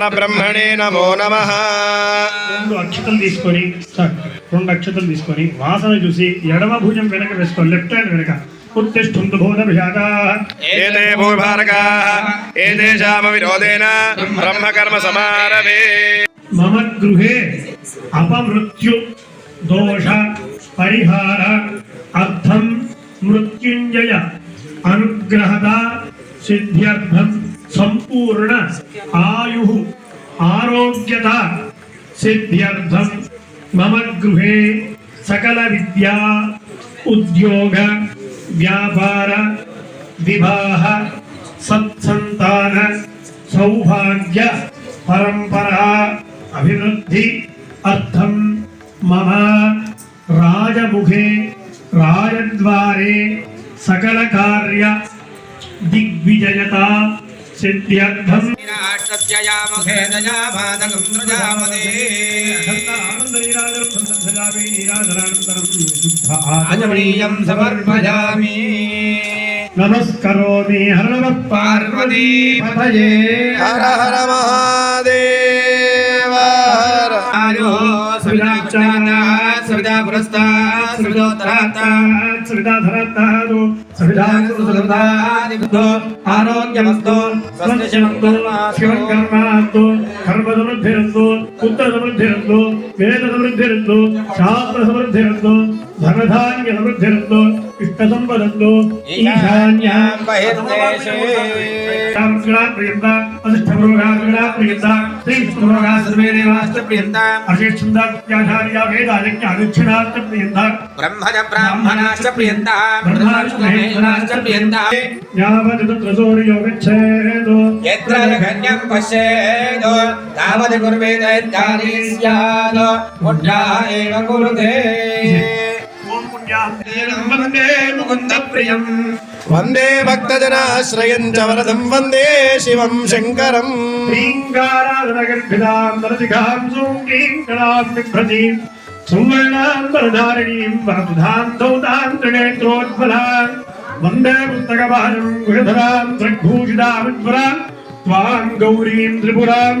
పరబ్రహ్మణే నమో నమ. రెండు అక్షతలు తీసుకొని రెండు అక్షతలు తీసుకొని వాసన చూసి ఎడమ భుజం వెనక వేసుకో లెఫ్ట్ హ్యాండ్ వెనక. ఉత్తిష్ఠంతు భూత విషాదా. ఏతే భూభారకా ఏతేషామ విరోధేన బ్రహ్మకర్మ సమారవే మమ గృహే అపమృత్యు దోష పరిహార అర్థం మృత్యుంజయ అనుగ్రహద संपूर्ण आयु, आरोग्यता, सिद्ध्यर्थ मम गृह सकल विद्या, उद्योग, व्यापार, विवाह सत्संतान सौभाग्य परंपरा अभिवृद्धि अर्थम मम राजमुखे, राजद्वारे सकल कार्य, दिग्विजयता సిద్ధ్యర్థం ఆచమనీయం సమర్పయామి నమస్కరోమి హర నమ పార్వతీ పతయే హర హర మహాదేవ సవితా పురస్తాత్ సవితోత్తరాత్ సవితాధరత్తాదు సవితాదిబుద్ధో ఆరోగ్యమస్తో స్వస్తిశమస్తో శివం కర్మాంతో కర్మ పుత్ర సమృద్ధిరంతో వేద సమృద్ధిరంతో శాస్త్ర సమృద్ధిరంతో ధనధాన్య సమృద్ధిరంతో कदम बदलो ईशान्यां बहिर्देशे। कामग्रा प्रियंता अधिष्ठमरोगा ग्रा प्रियंता श्रीष्ठमरोगा सर्वे देवाश्च प्रियंता अशेषंदा कुत्याधार्या वेदालक्य अनुच्छिनाश्च प्रियंता ब्रह्मज ब्राह्मणाश्च प्रियंता ब्रह्मणाश्च प्रियंता यावत् तत्र सूर्यो यत्र जघन्यं पश्येदो तावत् कुर्वेद कार्ये एव कुरुते வந்தே முகுந்த பிரியம் வந்தே பக்தஜனாஸ்ரயஞ்ச வரதம் வந்தே சிவம் சங்கரம். ீங்காராதனகர்பிதாம் நரதிகாம் சூங்கீம் கடாம் விப்ரதீம் சுவர்ணாம்பரதாரிணீம் வகுதாம் தௌதாம் திரிநேத்ரோத்பலாம் வந்தே புஸ்தகபாலம் குருதராம் திரிபூஷிதாமித்வராம் त्वाम् गौरीम् त्रिपुराम्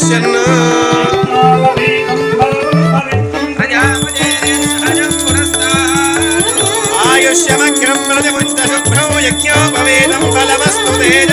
పశ్యన్ ఆయుష్యమగ్రం ప్రతిపుంత శుభ్రో యజ్ఞోపవేదం బలమస్తు తేజ.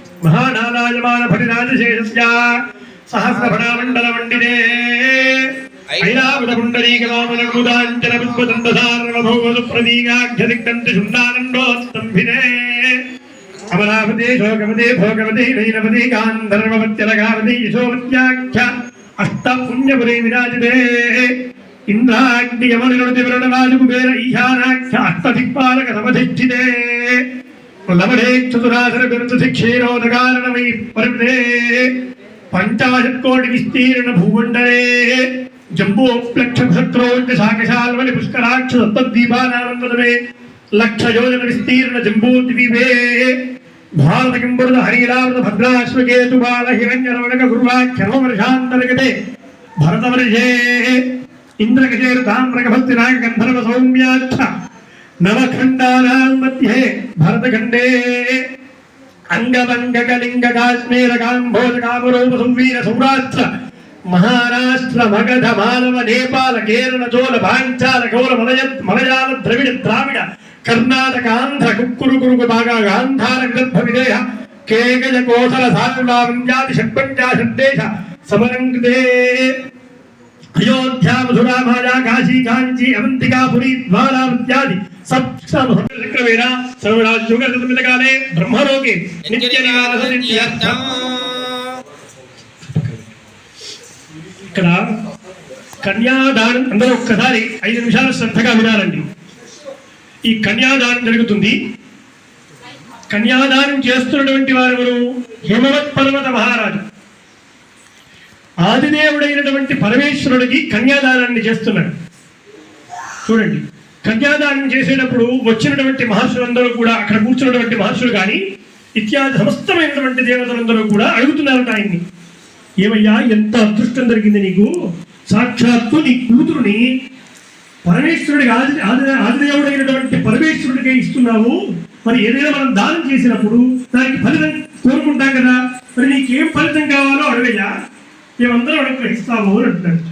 సప్తలోకానామూర్ధభాగే భోర్భవస్సువర మహర్జనస్తవస్తత్యాఖ్య షల్లోకానామధోభాగే మహానాదాయమాన ఫటిరాజశేషస్య సహస్రఫణామండల మండినే ఐరావత పుండరీకమామలకుదాంచన పుష్పదండధారణభౌవసు ప్రదీగాఖ్యదిక్కంతి అమరావతి గాంధర్వవత్యలగావతి యశోవత్యాఖ్య అష్ట పుణ్యపురే విరాజితే. ఇంద్రాగ్ని కుబేర ఈశానాఖ్య సమధిష్ఠితే. లవడే చతురాసర బిరుదు క్షీరోదగారణమై పరిమితే పంచాశత్ కోటి విస్తీర్ణ భూమండలే. జంబోప్లక్ష సత్రోంచ శాకశాల్వలి పుష్కరాక్ష సప్తద్వీపానానందమే లక్ష యోజన విస్తీర్ణ జంబూద్వీపే. భారత కింబురుద హరిరావృత భద్రాశ్వకేతు బాల హిరణ్య రమణక గురువాఖ్యవర్షాంతర్గతే భరతవర్షే ఇంద్రగజేరు తామ్రకభక్తి నాగ గంధర్వ సౌమ్యాక్ష నవఖండానాం మధ్యే భరతఖండే అంగవంగకలింగ కాశ్మీర కాంభోజ కామరూప సంవీర సౌరాష్ట్ర మహారాష్ట్ర మగధ మానవ నేపాల కేరళ చోళ పాంచాల కౌర మలయ మలయాళ ద్రవిడ ద్రావిడ కర్ణాటక ఆంధ్ర కుక్కురు కురుకు బాగా గాంధార గర్భ విదేహ కేకజ కోసల సాకులాంజాతి షడ్పంచా షడ్దేశ సమలంకృతే అయోధ్యా మధురా మాయా కాశీ కాంచీ అవంతికా పురి ద్వారావత్యాది సప్తమహేణ సర్వరాజ్యోగకాలే బ్రహ్మలోకే నిత్య నివాస ఇక్కడ కన్యాదానం అందరూ ఒక్కసారి ఐదు నిమిషాలు శ్రద్ధగా వినాలండి. ఈ కన్యాదానం జరుగుతుంది. కన్యాదానం చేస్తున్నటువంటి వారు హిమవత్ పర్వత మహారాజు. ఆదిదేవుడైనటువంటి పరమేశ్వరుడికి కన్యాదానాన్ని చేస్తున్నాడు. చూడండి కన్యాదానం చేసేటప్పుడు వచ్చినటువంటి మహర్షులందరూ కూడా అక్కడ కూర్చున్నటువంటి మహర్షులు కానీ ఇత్యాది సమస్తమైనటువంటి దేవతలందరూ కూడా అడుగుతున్నారట ఆయన్ని. ఏమయ్యా ఎంత అదృష్టం దొరికింది నీకు? సాక్షాత్తు నీ కూతురుని పరమేశ్వరుడికి ఆది ఆది ఆదిదేవుడైనటువంటి పరమేశ్వరుడికి ఇస్తున్నావు. మరి ఏదైనా మనం దానం చేసినప్పుడు దానికి ఫలితం కోరుకుంటాం కదా? మరి నీకేం ఫలితం కావాలో అడుగయ్యా. మేమందరం అనుగ్రహిస్తాము అని అంటున్నాడు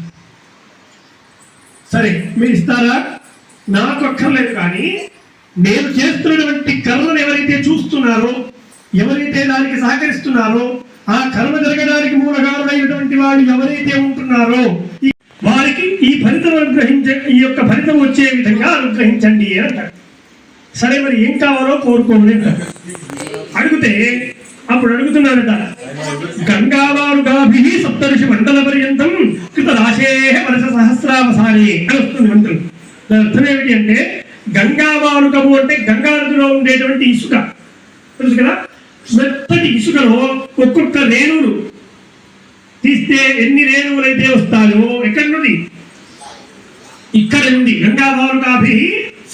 సరే మీరు ఇస్తారా? నాకు అక్కర్లేదు కానీ నేను చేస్తున్నటువంటి కర్మను ఎవరైతే చూస్తున్నారో ఎవరైతే దానికి సహకరిస్తున్నారో ఆ కర్మ జరగడానికి మూలకారుడైనటువంటి వాడు ఎవరైతే ఉంటున్నారో వారికి ఈ ఫలితం అనుగ్రహించ ఈ యొక్క ఫలితం వచ్చే విధంగా అనుగ్రహించండి అని అంటారు సరే మరి ఏం కావాలో కోరుకోండి అడిగితే అప్పుడు అడుగుతున్నారట గంగావారుగాభి సప్తఋషి మండల పర్యంతం కృత రాశే వర్ష సహస్రావసానే అని వస్తుంది మంత్రం. దాని అర్థం ఏమిటి అంటే గంగావారుకము అంటే గంగా నదిలో ఉండేటువంటి ఇసుక. తెలుసు కదా? మెత్తటి ఇసుకలో ఒక్కొక్క రేణువులు తీస్తే ఎన్ని రేణువులైతే వస్తాయో ఎక్కడి నుండి? ఇక్కడ నుండి. గంగావారుకాభి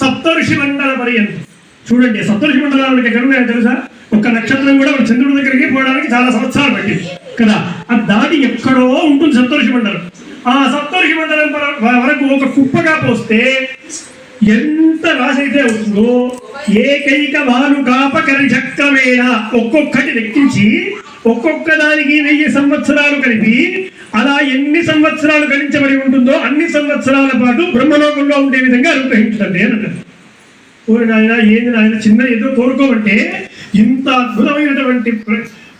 సప్తఋషి మండల పర్యంతం. చూడండి సప్తర్షి మండలాలకు ఎక్కడ ఉన్నాయో తెలుసా? ఒక నక్షత్రం కూడా మన చంద్రుడి దగ్గరికి పోవడానికి చాలా సంవత్సరాలు పట్టింది. కదా? ఆ దాటి ఎక్కడో ఉంటుంది సప్తర్షి మండలం. ఆ సప్తర్షి మండలం వరకు ఒక కుప్పగా పోస్తే ఎంత రాశి అయితే ఏకైక ఏకైక భానుకాపకరి చక్రమేణ ఒక్కొక్కటి లెక్కించి ఒక్కొక్క దానికి వెయ్యి సంవత్సరాలు కలిపి అలా ఎన్ని సంవత్సరాలు గణించబడి ఉంటుందో అన్ని సంవత్సరాల పాటు బ్రహ్మలోకంలో ఉండే విధంగా అనుగ్రహించడం అని అన్నారు ఓరి నాయన ఏంది నాయన చిన్న ఏదో కోరుకోమంటే ఇంత అద్భుతమైనటువంటి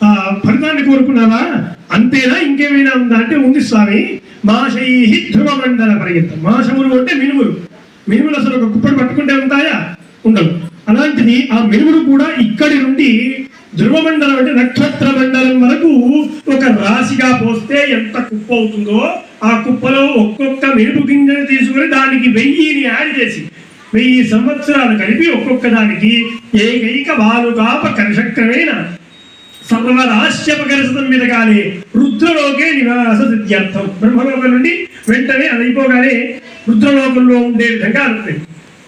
ఆ, ఫలితాన్ని కోరుకున్నావా? అంతేనా? ఇంకేమైనా ఉందా? అంటే ఉంది స్వామి. మాషై ధ్రువ మండల పరిగెత్త మాషములు అంటే మినుములు. మినుములు అసలు ఒక కుప్పడు పట్టుకుంటే ఉంటాయా? ఉండవు. అలాంటిది ఆ మినుములు కూడా ఇక్కడి నుండి ధ్రువ మండలం అంటే నక్షత్ర మండలం వరకు ఒక రాశిగా పోస్తే ఎంత కుప్ప అవుతుందో ఆ కుప్పలో ఒక్కొక్క మెరుపు గింజను తీసుకుని దానికి వెయ్యిని యాడ్ చేసి వెయ్యి సంవత్సరాలు కలిపి ఒక్కొక్క దానికి ఏకైక బాలుకాప కర్షక్రమేణ సర్వరాశ్యపకరసతం మీద కాలే రుద్రలోకే నివాస సిద్ధ్యర్థం. బ్రహ్మలోకం నుండి వెంటనే అది అయిపోగానే రుద్రలోకంలో ఉండే విధంగా అనుకుంది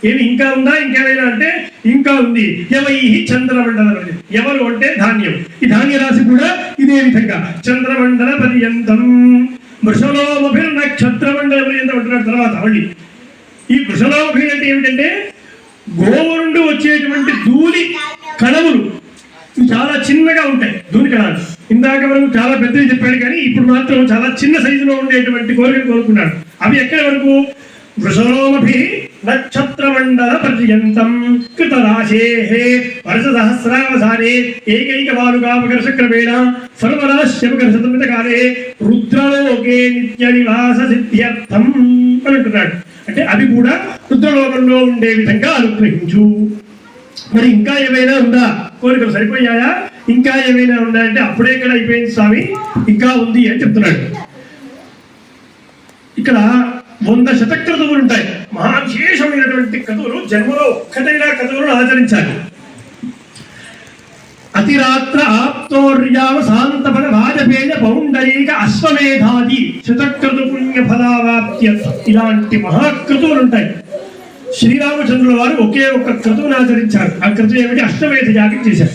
ఏమి ఇంకా ఉందా? ఇంకేమైనా అంటే ఇంకా ఉంది. ఎవై చంద్రమండలం ఎవరు అంటే ధాన్యం. ఈ ధాన్య రాశి కూడా ఇదే విధంగా. చంద్రమండల పర్యంతం వృషలోమభిర్ నక్షత్రమండల పర్యంతం అంటున్నాడు తర్వాత మళ్ళీ. ఈ వృషలోభి అంటే ఏమిటంటే గోవు నుండి వచ్చేటువంటి ధూళి కణములు చాలా చిన్నగా ఉంటాయి ధూళి కణాలు. ఇందాక మనం చాలా పెద్దవి చెప్పాడు కానీ ఇప్పుడు మాత్రం చాలా చిన్న సైజులో ఉండేటువంటి కోరిక కోరుకున్నాడు. అవి ఎక్కడి వరకు? వృషలోమభి నక్షత్ర మండల పర్యంతం కృత రాశే వర్ష సహస్రావసానే ఏకైక బాలుకాపకర్షక్రమేణ సర్వరాశ్యపకర్షతమిత కాలే రుద్రలోకే నిత్య నివాస సిద్ధ్యర్థం అని అంటున్నాడు. అంటే అవి కూడా రుద్రలోకంలో ఉండే విధంగా అనుగ్రహించు. మరి ఇంకా ఏమైనా ఉందా? కోరికలు సరిపోయాయా? ఇంకా ఏమైనా ఉందా అంటే అప్పుడే ఇక్కడ అయిపోయింది స్వామి. ఇంకా ఉంది అని చెప్తున్నాడు. ఇక్కడ వంద శతక్రతువులు ఉంటాయి. మహావిశేషమైనటువంటి కథలు జన్మలో ఒక్కటైనా క్రతువులను ఆచరించాలి. అతిరాత్ర ఆప్తోర్యావ శాంతపద వాజపేయ పౌండరీక అశ్వమేధాది శతక్రతు పుణ్య ఫలావాప్త్యర్థం ఇలాంటి మహాక్రతువులు ఉంటాయి శ్రీరామచంద్రుల వారు ఒకే ఒక క్రతువును ఆచరించారు. ఆ క్రతువు ఏమిటి? అష్టమేధ యాగం చేశారు.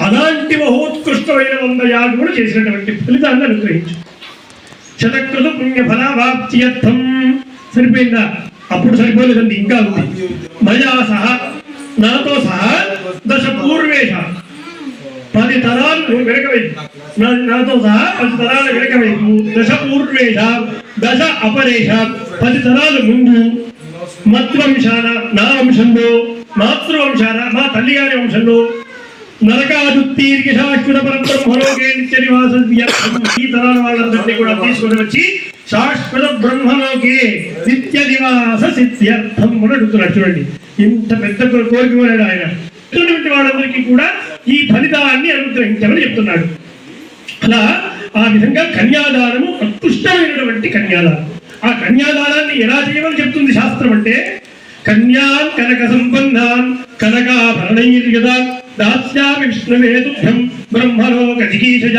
అలాంటి మహోత్కృష్టమైన వంద యాగములు చేసినటువంటి ఫలితాన్ని అనుగ్రహించు. శతక్రతు పుణ్య ఫలావాప్త్యర్థం సరిపోయిందా? అప్పుడు సరిపోలేదండి ఇంకా ఉంది. మయా సహా నాతో సహా దశ పూర్వేశ పది తరాలు వెనకవైపు నాతో సహా పది తరాలు వెనకవైపు దశ పూర్వేశ దశ అపరేష. పది తరాలు ముందు మత్వంశాన నా వంశంలో మాతృవంశాన మా తల్లిగారి వంశంలో నరకాదుత్తీర్ఘ శాశ్వత పరబ్రహ్మలోకే నిత్య నివాస ఈ తరాల వాళ్ళందరినీ కూడా తీసుకొని వచ్చి శాశ్వత బ్రహ్మలోకే నిత్య నివాస సిద్ధ్యర్థం అని అడుగుతున్నాడు చూడండి ఇంత పెద్ద కోరిక కోరాడు ఆయన. వాళ్ళందరికీ కూడా ఈ ఫలితాన్ని అనుగ్రహించమని చెప్తున్నాడు. అలా ఆ విధంగా కన్యాదానము అత్యుష్టమైనటువంటి కన్యాదానం. ఆ కన్యాదానాన్ని ఎలా చేయమని చెప్తుంది శాస్త్రం అంటే కన్యాన్ కనక సంబంధాన్ కనకాభరణైర్యదా దాస్యామి విష్ణువేతుభ్యం బ్రహ్మలోక జిగీషజ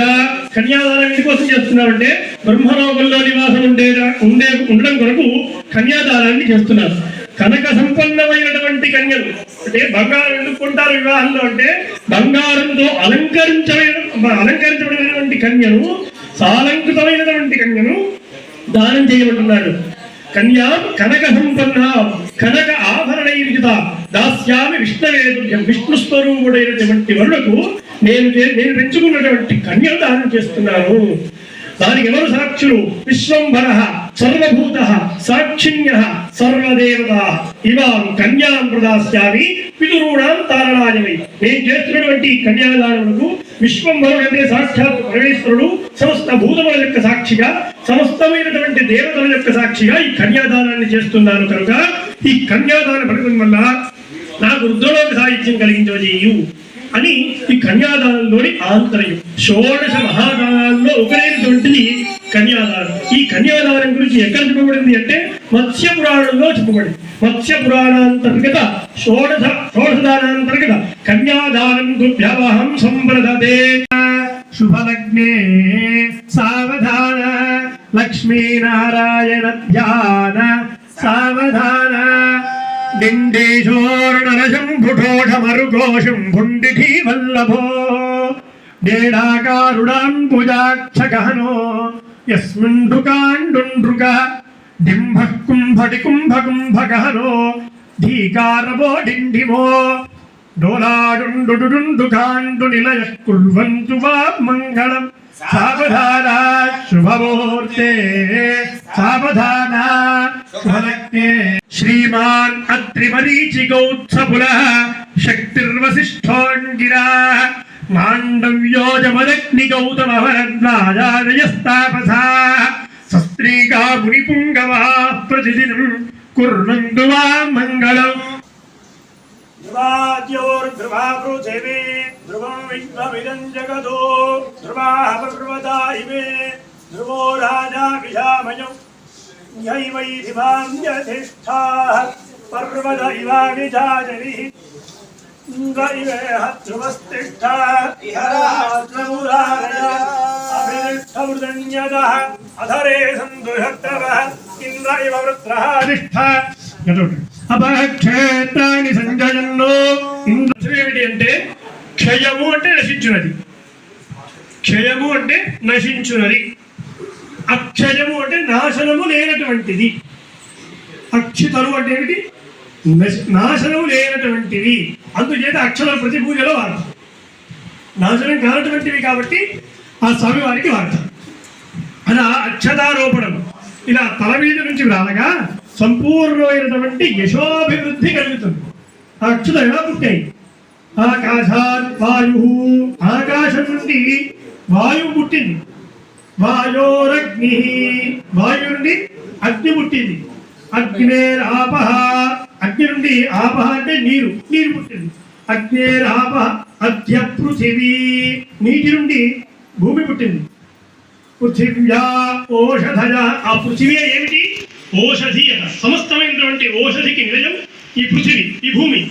కన్యాదానం ఎందుకోసం చేస్తున్నామంటే బ్రహ్మలోకంలో నివాసం ఉండే ఉండే ఉండడం కొరకు కన్యాదానాన్ని చేస్తున్నారు. కనక సంపన్నమైనటువంటి కన్యలు. అంటే బంగారం ఎందుకుంటారు వివాహంలో అంటే బంగారంతో అలంకరించబడిన అలంకరించబడినటువంటి కన్యను సాలంకృతమైనటువంటి కన్యను దానం చేయబడుతున్నాడు కన్యా కనక సంపన్న కనక ఆభరణైర్యుత దాస్యామి విష్ణవేదుభ్యం విష్ణు స్వరూపుడైనటువంటి వరులకు నేను నేను పెంచుకున్నటువంటి కన్యను దానం చేస్తున్నాను. దానికి ఎవరు సాక్షులు? విశ్వంభర సర్వభూత సాక్షిణ్య సర్వదేవత. ఇవాం కన్యాం ప్రదాస్యామి పితురూఢాం తారణాయమై నేను చేస్తున్నటువంటి కన్యాదానములకు విశ్వంభరుడు అంటే సాక్షాత్ పరమేశ్వరుడు సమస్త భూతముల యొక్క సాక్షిగా సమస్తమైనటువంటి దేవతల యొక్క సాక్షిగా ఈ కన్యాదానాన్ని చేస్తున్నాను కనుక ఈ కన్యాదాన ఫలితం వల్ల నాకు రుద్రలోక సాహిత్యం కలిగించవజేయు అని ఈ కన్యాదానంలోని ఆంతర్యం. షోడశ కాలంలో ఒకరైనటువంటిది కన్యాదానం. ఈ కన్యాదానం గురించి ఎక్కడ చెప్పబడింది అంటే మత్స్య పురాణంలో చెప్పబడింది. మత్స్య పురాణాంతర్గత షోడశ షోడశదానాంతర్గత కన్యాదానం దుభ్యవహం సంప్రదతే. శుభలగ్నే సావధాన లక్ష్మీనారాయణ ధ్యాన సావధాన దిండేశోర్ణరశంభుఠోఢమరుఘోషం భుండిఠీ వల్లభో డేడాకారుడాన్ భుజాక్షగహనో యస్మిండుకాండుండ్రుక డింభః కుంభటి కుంభ ధీకారవో డిండిమో డోలాడుండుడుండుకాండు నిలయ కుల్వంతు వా మంగళం సావధాన శుభమూర్తే సావధాన శుభలక్ష్మే శ్రీమాన్ అత్రిమరీచి గౌత్సపుల మాండవ్యోజమదగ్ని గౌతమవరద్వాజాయస్తాపసా సస్త్రీకా మునిపుంగవా ప్రతిదినం కుర్వందు వా మంగళం. ధ్రువాద్యోర్ధ్రువా ధ్రువం విశ్వమిదం జగదో ధ్రువాः పర్వతా ఇవే ధ్రువో రాజా విశామయం యైవైధిమాం యధిష్ఠాः పర్వత ఇవావిజాజనిः ఇంద్ర ఇవేహ ధ్రువస్తిష్ఠ అధరే సందుహత్తవः ఇంద్ర ఇవ వృత్రः అపక్షేత్రాన్ని సంజయన్నో ఇంద్రుడు ఏమిటి అంటే క్షయము అంటే నశించున్నది క్షయము అంటే నశించున్నది అక్షయము అంటే నాశనము లేనటువంటిది। అక్షితలు అంటే ఏమిటి? నాశనము లేనటువంటిది। అందుచేత అక్షరాలు ప్రతి పూజలో వాడతాం. నాశనం కానటువంటివి కాబట్టి ఆ స్వామి వారికి వాడతాం. అలా అక్షతారోపణం ఇలా తల మీద నుంచి రాలగా సంపూర్ణమైనటువంటి యశోభివృద్ధి కలుగుతుంది. ఆ అక్షతలు ఎలా పుట్టాయి? ఆకాశాత్ వాయు ఆకాశం నుండి వాయువు పుట్టింది. వాయోరగ్ని వాయు నుండి అగ్ని పుట్టింది. అగ్నేరాపహ అగ్ని నుండి ఆపహ అంటే నీరు నీరు పుట్టింది. అగ్నేరాప అధ్య పృథివీ నీటి నుండి భూమి పుట్టింది. పృథివ్యా ఓషధయ ఆ పృథివీ ఏమిటి? ఓషధీయత సమస్తమైనటువంటి ఓషధికి నిలయం ఈ పృథివీ ఈ భూమి.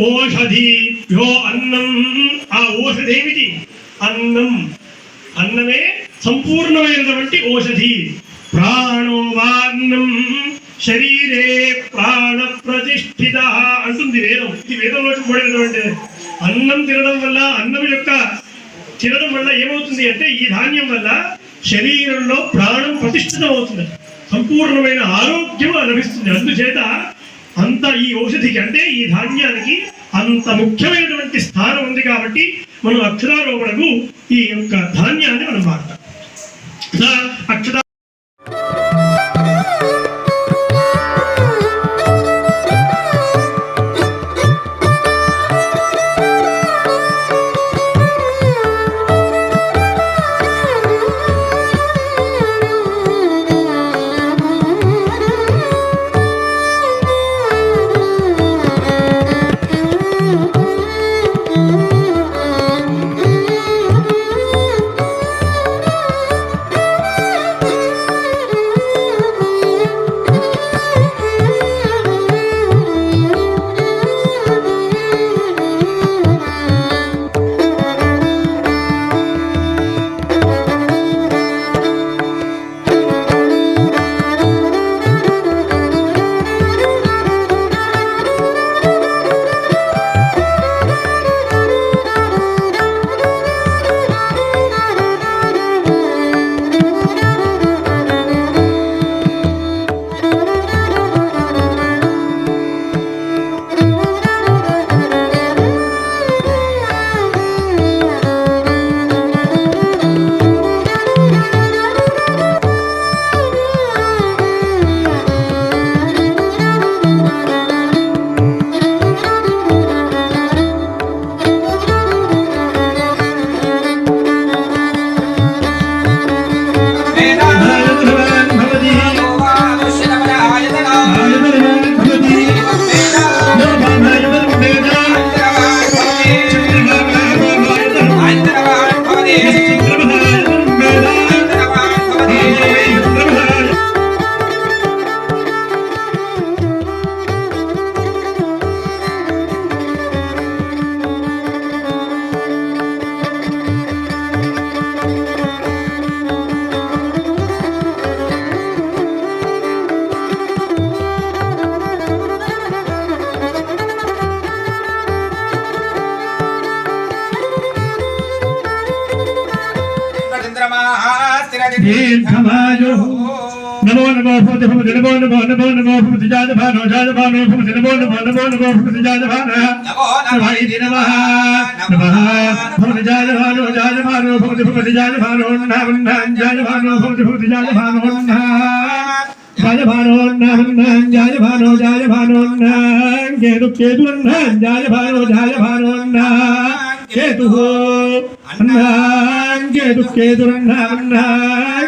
ఓషధి యో అన్నం. ఆ ఓషధి ఏమిటి? అన్నం. అన్నమే సంపూర్ణమైనటువంటి ఓషధి. ప్రాణో వాన్నం శరీరే ప్రాణ ప్రతిష్ఠిత అంటుంది వేదం. ఇది వేదంలో చూపబడినటువంటి అన్నం తినడం వల్ల అన్నం యొక్క తినడం వల్ల ఏమవుతుంది అంటే ఈ ధాన్యం వల్ల శరీరంలో ప్రాణం ప్రతిష్ఠితం అవుతుంది సంపూర్ణమైన ఆరోగ్యం లభిస్తుంది. అందుచేత అంత ఈ ఔషధికి అంటే ఈ ధాన్యానికి అంత ముఖ్యమైనటువంటి స్థానం ఉంది కాబట్టి మనం అక్షరారోపణకు ఈ యొక్క ధాన్యాన్ని మనం వాడతాం. ఇలా అక్షర నమో నమో భూతి భూతి నమో నమో నమో నమో భూతి జాజభానో జాజభానో భూతి నమో నమో నమో నమో భూతి జాజభాన నమైది నమః నమః భూతి జాజభానో జాజభానో భూతి భూతి జాజభానో నామన్నాం జాజభానో భూతి భూతి జాజభానో జాజభానో నామన్నాం జాజభానో జాజభానో కేతు కేతు జాజభానో జాజభానో కేతు అన్నాం కేతు కేతురన్నామన్నాం కేతుర్షధాముషధా కేతురన్నామన్నాం కేతుర్షధా కేతుర్షధాముషధా కేతు కేతుర్షధా మేత్యేత్యుషధా కేతు కేతుర్షధా మేతి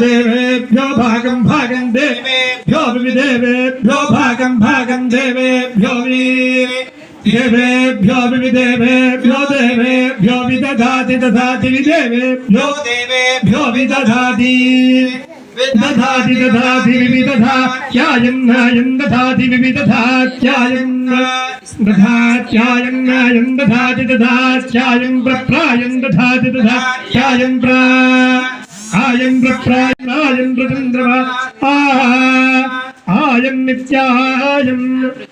దేవేభ్యో భాగం భాగం దేవేభ్యో వివిదేవేభ్యో భాగం భాగం దేవేభ్యో వి దేవేభ్యో వివిదేవేభ్యో దేవేభ్యో విదధాతి దధాతి విదేవేభ్యో దేవేభ్యో విదధాతి దధాతి దధాతి వివిదధాత్యాయం నాయం దధాతి వివిదధాత్యాయం దధాత్యాయం నాయం దధాతి దధాత్యాయం ప్రప్రాయం దధాతి దధాత్యాయం ప్రా ఆయం ప్రప్రాయం ప్రచంద్రమా ఆయం నిత్యాయం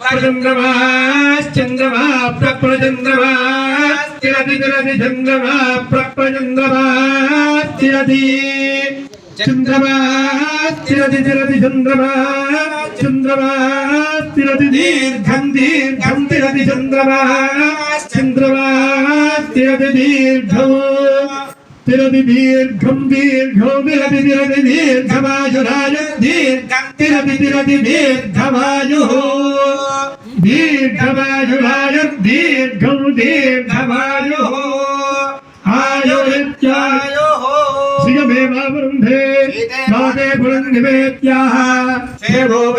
ప్రచంద్రమాశ్చంద్రమా ప్రప్రచంద్రమా తిరది తిరది చంద్రమా ప్రప్రచంద్రమా తిరది చంద్రమా తిరది తిరది చంద్రమా చంద్రమా తిరది దీర్ఘం దీర్ఘం తిరది చంద్రమా చంద్రమా తిరది దీర్ఘం తిరది దీర్ఘం దీర్ఘం తిరది తిరది దీర్ఘమాయురాయ దీర్ఘం తిరది తిరది దీర్ఘమాయు దీర్ఘమాయురాయ దీర్ఘం దీర్ఘమాయు ఆయురిత్యాయు శ్రియమేవావృంధే నాదే పురంధివేత్యాః సేవో